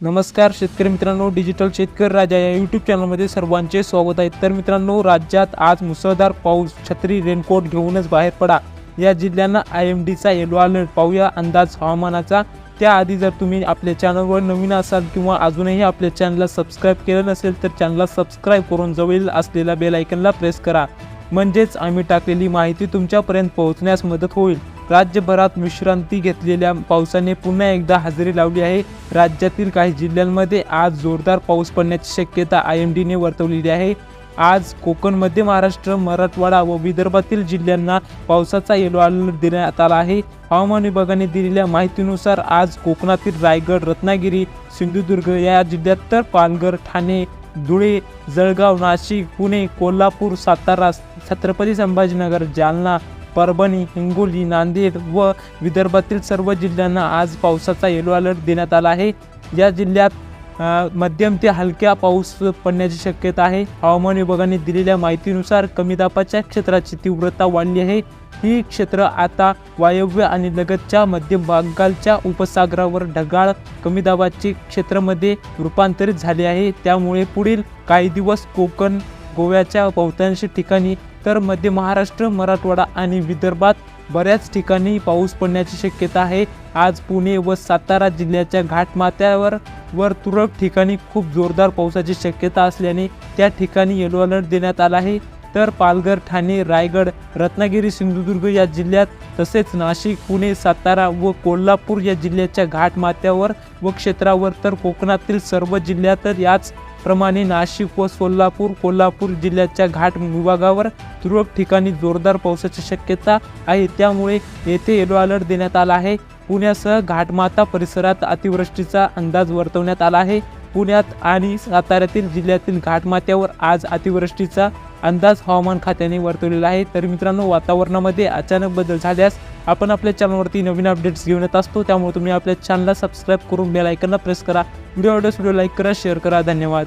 नमस्कार शेतकरी मित्रांनो डिजिटल शेतकरी राजा या यूट्यूब चॅनलमध्ये सर्वांचे स्वागत आहे. तर मित्रांनो राज्यात आज मुसळधार पाऊस छत्री रेनकोट घेऊनच बाहेर पडा. या जिल्ह्यांना आय एम डीचा येलो अलर्ट पाहूया अंदाज हवामानाचा. त्याआधी जर तुम्ही आपल्या चॅनलवर नवीन असाल किंवा अजूनही आपल्या चॅनलला सबस्क्राईब केलं नसेल तर चॅनलला सबस्क्राईब करून जवळील असलेल्या बेल आयकनला प्रेस करा. म्हणजेच आम्ही टाकलेली माहिती तुमच्यापर्यंत पोहोचण्यास मदत होईल. राज्यभरात विश्रांती घेतलेल्या पावसाने पुन्हा एकदा हजेरी लावली आहे. राज्यातील काही जिल्ह्यांमध्ये आज जोरदार पाऊस पडण्याची शक्यता आय एम डीने वर्तवलेली आहे. आज कोकण मध्य महाराष्ट्र मराठवाडा व विदर्भातील जिल्ह्यांना पावसाचा येलो अलर्ट देण्यात आला आहे. हवामान विभागाने दिलेल्या माहितीनुसार आज कोकणातील रायगड रत्नागिरी सिंधुदुर्ग या जिल्ह्यात तर पालघर ठाणे धुळे जळगाव नाशिक पुणे कोल्हापूर सातारा छत्रपती संभाजीनगर जालना परभणी हिंगोली नांदेड व विदर्भातील सर्व जिल्ह्यांना आज पावसाचा येलो अलर्ट देण्यात आला आहे. या जिल्ह्यात मध्यम ते हलक्या पाऊस पडण्याची शक्यता आहे. हवामान विभागाने दिलेल्या माहितीनुसार कमी दाबाच्या क्षेत्राची तीव्रता वाढली आहे. ही क्षेत्र आता वायव्य आणि लगतच्या मध्य बंगालच्या उपसागरावर ढगाळ कमी दाबाचे क्षेत्रामध्ये रूपांतरित झाले आहे. त्यामुळे पुढील काही दिवस कोकण गोव्याच्या बहुतांश ठिकाणी तर मध्य महाराष्ट्र मराठवाडा आणि विदर्भात बऱ्याच ठिकाणी पाऊस पडण्याची शक्यता आहे. आज पुणे व सातारा जिल्ह्याच्या घाटमाथ्यावर वर तुरळक ठिकाणी खूप जोरदार पावसाची शक्यता असल्याने त्या ठिकाणी येलो अलर्ट देण्यात आला आहे. तर पालघर ठाणे रायगड रत्नागिरी सिंधुदुर्ग या जिल्ह्यात तसेच नाशिक पुणे सातारा व कोल्हापूर या जिल्ह्याच्या घाटमाथ्यावर व क्षेत्रावर तर कोकणातील सर्व जिल्ह्यात याच प्रमाणे नाशिक व सोलापूर कोल्हापूर जिल्ह्याच्या घाट विभागावर तुरळक ठिकाणी जोरदार पावसाची शक्यता आहे. त्यामुळे येथे येलो अलर्ट देण्यात आला आहे. पुण्यासह घाटमाता परिसरात अतिवृष्टीचा अंदाज वर्तवण्यात आला आहे. पुण्यात आणि साताऱ्यातील जिल्ह्यातील घाटमाथ्यावर आज अतिवृष्टीचा अंदाज हवामान खात्याने वर्तवलेला आहे. तर मित्रांनो वातावरणामध्ये अचानक बदल झाल्यास आपण आपल्या चॅनलवरती नवीन अपडेट्स घेऊन येत असतो. त्यामुळे तुम्ही आपल्या चॅनलला सबस्क्राईब करून बेल आयकनला प्रेस करा. व्हिडिओ आवडल्यास व्हिडिओ लाईक करा शेअर करा. धन्यवाद.